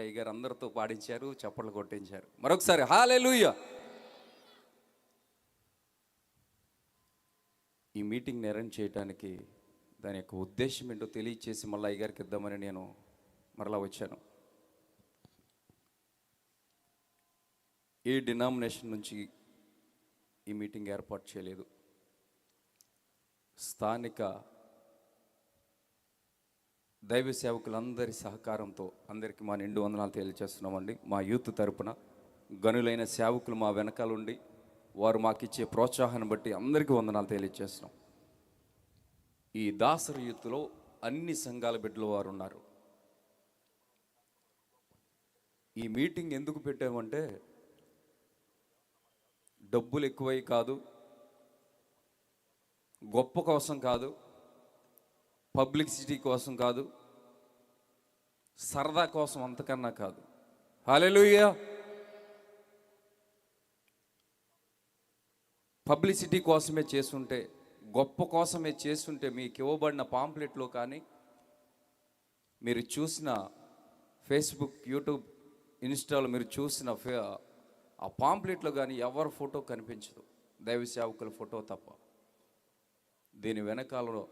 అయ్య గారు అందరితో పాడించారు చప్పట్లు కొట్టించారు. మరొకసారి హాలెలూయ! ఈ మీటింగ్ అరేంజ్ చేయడానికి దాని యొక్క ఉద్దేశం ఏంటో తెలియచేసి మళ్ళీ అయ్య గారికి ఇద్దామని నేను మరలా వచ్చాను. ఏ డినామినేషన్ నుంచి ఈ మీటింగ్ ఏర్పాటు చేయలేదు. స్థానిక దైవ సేవకులందరి సహకారంతో అందరికీ మా నిండు వందనాలు తెలియజేస్తున్నామండి. మా యూత్ తరపున గనులైన సేవకులు మా వెనకాలండి వారు మాకిచ్చే ప్రోత్సాహాన్ని బట్టి అందరికీ వందనాలు తెలియజేస్తున్నాం. ఈ దాసరి యూత్లో అన్ని సంఘాల బిడ్డలు వారు ఉన్నారు ఈ మీటింగ్ ఎందుకు పెట్టామంటే డబ్బులు ఎక్కువై కాదు గొప్ప కోసం కాదు పబ్లిసిటీ కోసం కాదు సరదా కోసం అంతకన్నా కాదు. హాలెలుయ్యా పబ్లిసిటీ కోసమే చేస్తుంటే గొప్ప కోసమే చేస్తుంటే మీకు ఇవ్వబడిన పాంప్లెట్లో కానీ మీరు చూసిన ఫేస్బుక్ యూట్యూబ్ ఇన్స్టాలో మీరు చూసిన ఫే- ఆ పాంప్లెట్లో కానీ ఎవరి ఫోటో కనిపించదు. దైవ సేవకుల ఫోటో తప్ప. దీని వెనకాలలో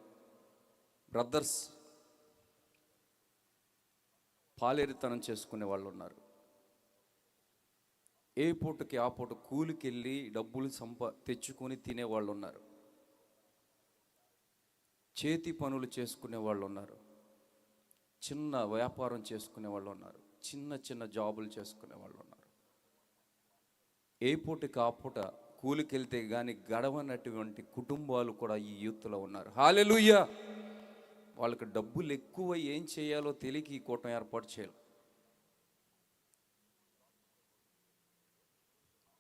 బ్రదర్స్ పాలేరితనం చేసుకునే వాళ్ళు ఉన్నారు. ఏ పూటకి ఆ పూట కూలికి వెళ్ళి డబ్బులు సంపా తెచ్చుకొని తినే వాళ్ళు ఉన్నారు. చేతి పనులు చేసుకునే వాళ్ళు ఉన్నారు. చిన్న వ్యాపారం చేసుకునే వాళ్ళు ఉన్నారు. చిన్న చిన్న జాబులు చేసుకునే వాళ్ళు ఉన్నారు. ఏ పూటకి ఆ పూట కూలికెళ్తే కానీ గడవనటువంటి కుటుంబాలు కూడా ఈ యూత్లో ఉన్నారు. హాలెలుయ్యా వాళ్ళకి డబ్బులు ఎక్కువ ఏం చేయాలో తెలియక ఈ కూటం ఏర్పాటు చేయాలి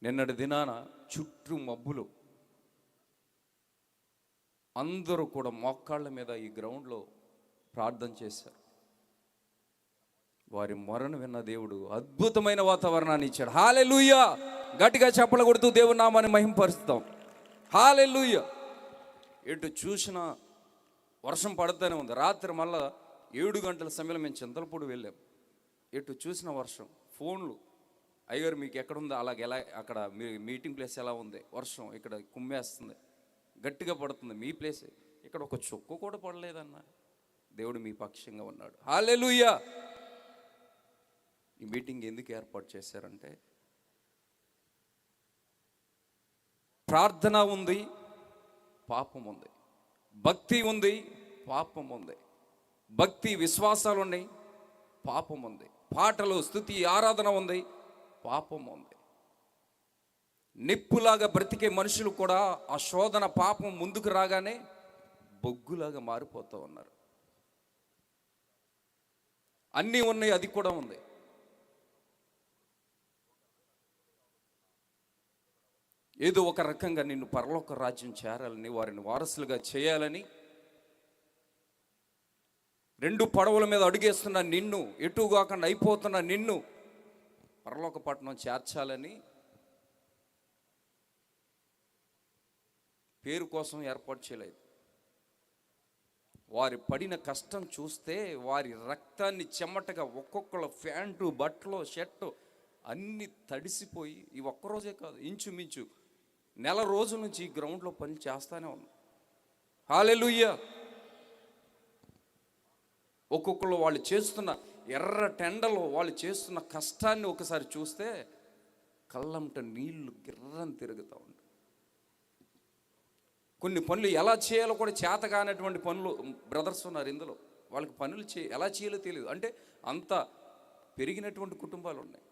నిన్నటి దినాన చుట్టూ మబ్బులు. అందరూ కూడా మోకాళ్ళ మీద ఈ గ్రౌండ్లో ప్రార్థన చేశారు. వారి మొరను విన్న దేవుడు అద్భుతమైన వాతావరణాన్ని ఇచ్చాడు. హాలెలుయ్యా గట్టిగా చెప్పలు కొడుతూ దేవుని నామాన్ని మహింపరుస్తాం. లూయ ఎటు చూసినా వర్షం పడుతూనే ఉంది. రాత్రి మళ్ళా ఏడు గంటల సమయంలో మేము చింతలపూడి వెళ్ళాం. ఎటు చూసిన వర్షం ఫోన్లు. అయ్యారు మీకు ఎక్కడుందో అలాగే ఎలా అక్కడ మీ మీటింగ్ ప్లేస్ ఎలా ఉంది? వర్షం ఇక్కడ కుమ్మేస్తుంది. గట్టిగా పడుతుంది. మీ ప్లేస్ ఇక్కడ ఒక చొక్కు కూడా పడలేదన్న. దేవుడు మీ పక్షంగా ఉన్నాడు. హాలెలుయ్యా ఈ మీటింగ్ ఎందుకు ఏర్పాటు చేశారంటే ప్రార్థన ఉంది పాపం ఉంది. భక్తి ఉంది పాపం ఉంది. భక్తి విశ్వాసాలు ఉన్నాయి పాపం ఉంది. పాటలు స్థుతి ఆరాధన ఉంది పాపం ఉంది. నిప్పులాగా బ్రతికే మనుషులు కూడా ఆ శోధన పాపం ముందుకు రాగానే బొగ్గులాగా మారిపోతూ ఉన్నారు. అన్నీ ఉన్నాయి అది కూడా ఉంది. ఏదో ఒక రకంగా నిన్ను పరలోక రాజ్యం చేరాలని వారిని వారసులుగా చేయాలని రెండు పడవల మీద అడుగేస్తున్న నిన్ను ఎటుగాకుండా అయిపోతున్న నిన్ను పరలోక పట్టణం చేర్చాలని పేరు కోసం ఏర్పాటు చేయలేదు. వారి పడిన కష్టం చూస్తే వారి రక్తాన్ని చెమటగా ఒక్కొక్కళ్ళ ప్యాంటు బట్టలు షర్టు అన్నీ తడిసిపోయి ఈ ఒక్కరోజే కాదు ఇంచుమించు నెల రోజు నుంచి ఈ గ్రౌండ్లో పని చేస్తానే ఉంది హాలెలుయ్య ఒక్కొక్కరు వాళ్ళు చేస్తున్న ఎర్ర టెండలో వాళ్ళు చేస్తున్న కష్టాన్ని ఒకసారి చూస్తే కళ్ళంట నీళ్ళు గిర్రని తిరుగుతూ ఉంటాయి కొన్ని పనులు ఎలా చేయాలో కూడా చేత కానటువంటి పనులు బ్రదర్స్ ఉన్నారు ఇందులో. వాళ్ళకి పనులు చే ఎలా చేయాలో తెలియదు. అంటే అంత పెరిగినటువంటి కుటుంబాలు ఉన్నాయి.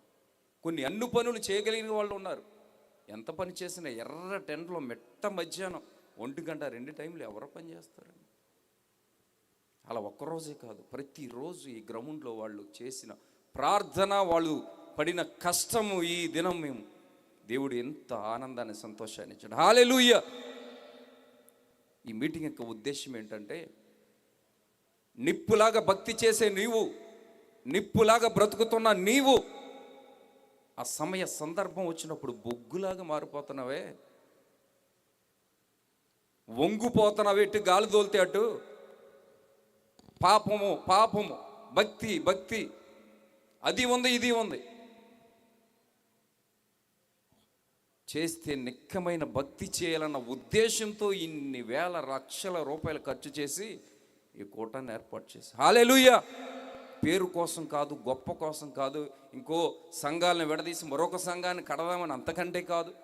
కొన్ని అన్ని పనులు చేయగలిగిన వాళ్ళు ఉన్నారు. ఎంత పని చేసినా ఎర్ర టెంట్లో మెట్ట మధ్యాహ్నం ఒంటి గంట రెండు టైంలు ఎవరు పని చేస్తారండి అలా ఒక్కరోజే కాదు ప్రతిరోజు ఈ గ్రౌండ్లో వాళ్ళు చేసిన ప్రార్థన వాళ్ళు పడిన కష్టము ఈ దినం మేము. దేవుడు ఎంత ఆనందాన్ని సంతోషాన్ని ఇచ్చాడు. హాలెలూయ ఈ మీటింగ్ యొక్క ఉద్దేశం ఏంటంటే నిప్పులాగా భక్తి చేసే నీవు నిప్పులాగా బ్రతుకుతున్న నీవు ఆ సమయ సందర్భం వచ్చినప్పుడు బొగ్గులాగా మారిపోతున్నావే. వంగుపోతున్నావే ఎటు గాలి తోలితే అటు. పాపము పాపము భక్తి భక్తి. అది ఉంది ఇది ఉంది. చేస్తే నిక్కమైన భక్తి చేయాలన్న ఉద్దేశంతో ఇన్ని వేల లక్షల రూపాయలు ఖర్చు చేసి ఈ కూటాన్ని ఏర్పాటు చేసి. హాలేలుయ్య పేరు కోసం కాదు గొప్ప కోసం కాదు ఇంకో సంఘాలను విడదీసి మరొక సంఘాన్ని కడదామని అంతకంటే కాదు.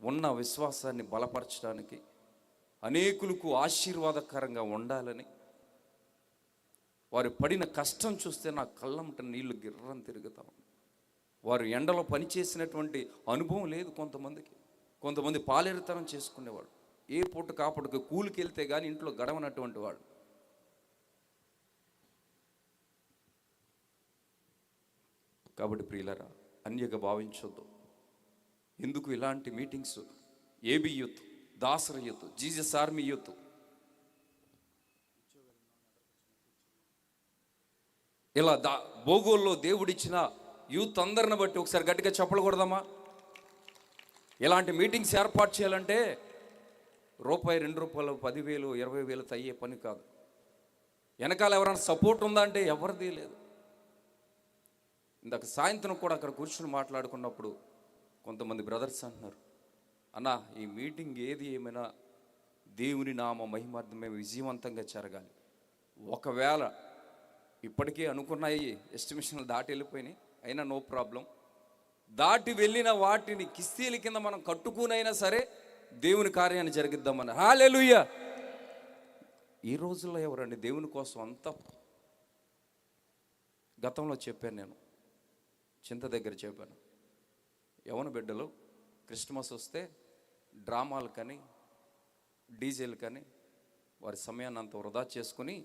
ఉన్న విశ్వాసాన్ని బలపరచడానికి అనేకులకు ఆశీర్వాదకరంగా ఉండాలని వారు పడిన కష్టం చూస్తే నా కళ్ళంట నీళ్ళు గిర్రం తిరుగుతాం వారు ఎండలో పనిచేసినటువంటి అనుభవం లేదు కొంతమందికి. కొంతమంది పాలేరుతనం చేసుకునేవాడు. ఏ పూట కాపుడికి కూలికి వెళ్తే కానీ ఇంట్లో గడవనటువంటి వాడు. కాబట్టి ప్రియులరా అన్యగా భావించొద్దు. ఎందుకు ఇలాంటి meetings? AB youth Dasara youth Jesus army youth. ఇలా దా భోగోల్లో దేవుడిచ్చిన యూత్ అందరిని బట్టి ఒకసారి గట్టిగా చెప్పకూడదమ్మా ఇలాంటి మీటింగ్స్ ఏర్పాటు చేయాలంటే రూపాయి రెండు రూపాయలు పదివేలు ఇరవై వేలు అయ్యే పని కాదు. వెనకాల ఎవరైనా సపోర్ట్ ఉందా అంటే ఎవరిది లేదు. ఇందాక సాయంత్రం కూడా అక్కడ కూర్చుని మాట్లాడుకున్నప్పుడు కొంతమంది బ్రదర్స్ అంటున్నారు అన్న ఈ మీటింగ్ ఏది ఏమైనా దేవుని నామ మహిమార్థమే విజయవంతంగా జరగాలి. ఒకవేళ ఇప్పటికే అనుకున్నాయి ఎస్టిమేషన్లు దాటి వెళ్ళిపోయినాయి అయినా నో ప్రాబ్లం. దాటి వెళ్ళిన వాటిని కిస్తీల కింద మనం కట్టుకునైనా సరే దేవుని కార్యాన్ని జరిగిద్దామని. హాలెలుయ్య ఈ రోజుల్లో ఎవరండి దేవుని కోసం అంత గతంలో చెప్పాను నేను. చింత దగ్గర చెప్పాను. యవన బిడ్డలు? క్రిస్మస్ వస్తే డ్రామాలు కానీ డీజేలు కానీ వారి సమయాన్ని అంత వృధా చేసుకుని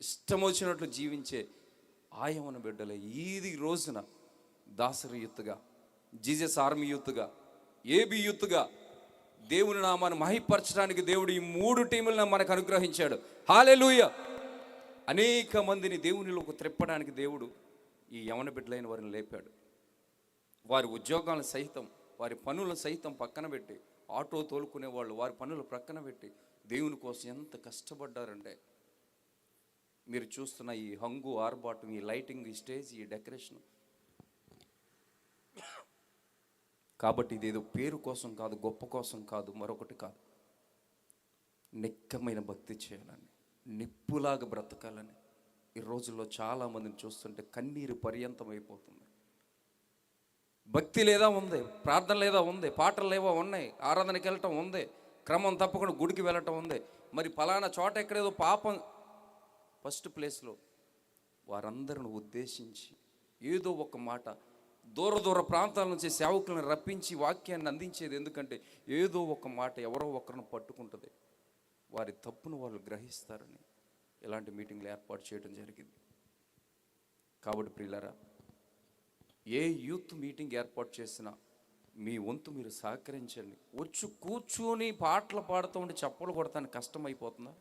ఇష్టం వచ్చినట్లు జీవించే ఆ బిడ్డలే. ఈది రోజున దాసరి యూత్గా జీజస్ ఆర్మీ యూత్గా ఏబి యూత్గా దేవుని నామాన్ని మహిపరచడానికి దేవుడు ఈ మూడు టీములను మనకు అనుగ్రహించాడు. హాలెలూయ! అనేక మందిని దేవునిలోకి త్రిప్పడానికి దేవుడు ఈ యవన బిడ్డలైన వారిని లేపాడు. వారి ఉద్యోగాలను సహితం వారి పనులను సహితం పక్కన పెట్టి ఆటో తోలుకునే వాళ్ళు వారి పనులు పక్కన పెట్టి దేవుని కోసం ఎంత కష్టపడ్డారంటే మీరు చూస్తున్న ఈ హంగు ఆర్బాటం ఈ లైటింగ్ ఈ స్టేజ్ ఈ డెకరేషన్. కాబట్టి ఇదేదో పేరు కోసం కాదు గొప్ప కోసం కాదు మరొకటి కాదు. నిక్కమైన భక్తి చేయాలని నిప్పులాగా బ్రతకాలని ఈ రోజుల్లో చాలామందిని చూస్తుంటే కన్నీరు పర్యంతం అయిపోతుంది భక్తి లేదా ఉంది ప్రార్థన లేదా ఉంది పాటలు లేవో ఉన్నాయి ఆరాధనకి వెళ్ళటం ఉంది క్రమం తప్పకుండా గుడికి వెళ్ళటం ఉంది. మరి ఫలానా చోట ఎక్కడేదో పాపం. ఫస్ట్ ప్లేస్లో వారందరిని ఉద్దేశించి ఏదో ఒక మాట దూర దూర ప్రాంతాల నుంచి సేవకులను రప్పించి వాక్యాన్ని అందించేది ఎందుకంటే ఏదో ఒక మాట ఎవరో ఒకరిని పట్టుకుంటుంది. వారి తప్పును వాళ్ళు గ్రహిస్తారని. ఇలాంటి మీటింగ్లు ఏర్పాటు చేయడం జరిగింది. కాబట్టి ప్రియులరా ఏ యూత్ మీటింగ్ ఏర్పాటు చేసినా మీ వంతు మీరు సహకరించండి. వచ్చి కూర్చుని పాటలు పాడుతూ ఉండి చప్పలు కొడటానికి కష్టమైపోతుందా?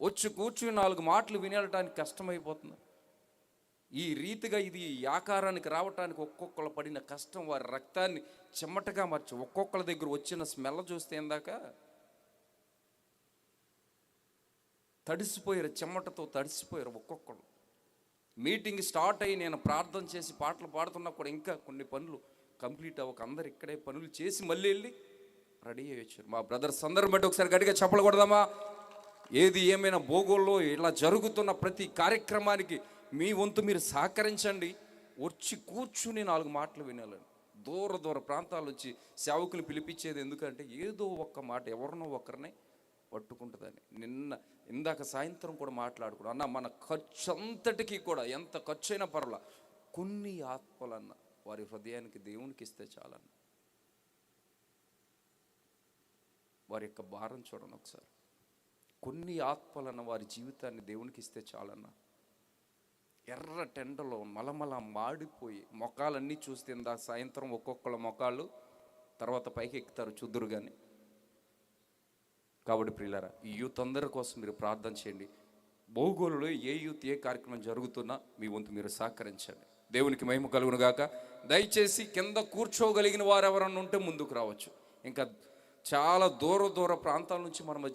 వచ్చి కూర్చుని నాలుగు మాటలు వినడానికి కష్టమైపోతుందా? ఈ రీతిగా ఇది ఆకారానికి రావటానికి ఒక్కొక్కరు పడిన కష్టం వారి రక్తాన్ని చెమటగా మార్చి ఒక్కొక్కరి దగ్గర వచ్చిన స్మెల్ చూస్తే ఇందాక తడిసిపోయారు చెమటతో తడిసిపోయారు ఒక్కొక్కరు మీటింగ్ స్టార్ట్ అయ్యి నేను ప్రార్థన చేసి పాటలు పాడుతున్నా కూడా ఇంకా కొన్ని పనులు కంప్లీట్ అవ్వక అందరు ఇక్కడే పనులు చేసి మళ్ళీ వెళ్ళి రెడీ అయ్యి వచ్చారు. మా బ్రదర్స్ అందరం బట్టి ఒకసారి గట్టిగా చెప్పకూడదామా ఏది ఏమైనా భోగోల్లో ఇలా జరుగుతున్న ప్రతి కార్యక్రమానికి మీ వంతు మీరు సహకరించండి. వచ్చి కూర్చుని నాలుగు మాటలు వినాలని. దూర దూర ప్రాంతాలు వచ్చి సేవకులు పిలిపించేది ఎందుకంటే ఏదో ఒక్క మాట ఎవరినో ఒకరిని పట్టుకుంటుందని. నిన్న ఇందాక సాయంత్రం కూడా మాట్లాడుకున్నాం. అన్న మన ఖర్చు అంతటికీ కూడా ఎంత ఖర్చు అయినా పర్వాల. కొన్ని ఆత్మలన్న వారి హృదయానికి దేవునికి ఇస్తే చాలన్న. వారి యొక్క భారం చూడండి ఒకసారి. కొన్ని ఆత్మలన్న వారి జీవితాన్ని దేవునికి ఇస్తే చాలన్న. ఎర్ర టెండలో మలమల మాడిపోయి మొఖాలన్నీ చూస్తే ఇందాక సాయంత్రం ఒక్కొక్కళ్ళ మొఖాలు తర్వాత పైకి ఎక్కుతారు చూద్దురు కానీ కాబట్టి ప్రియులారా ఈ యూత్ అందరి కోసం మీరు ప్రార్థన చేయండి. బహుగోలులో ఏ యూత్ ఏ కార్యక్రమం జరుగుతున్నా మీ వంతు మీరు సహకరించండి. దేవునికి మహిమ కలుగును గాక. దయచేసి కింద కూర్చోగలిగిన వారు ఎవరన్నా ఉంటే ముందుకు రావచ్చు. ఇంకా చాలా దూర దూర ప్రాంతాల నుంచి మన మధ్య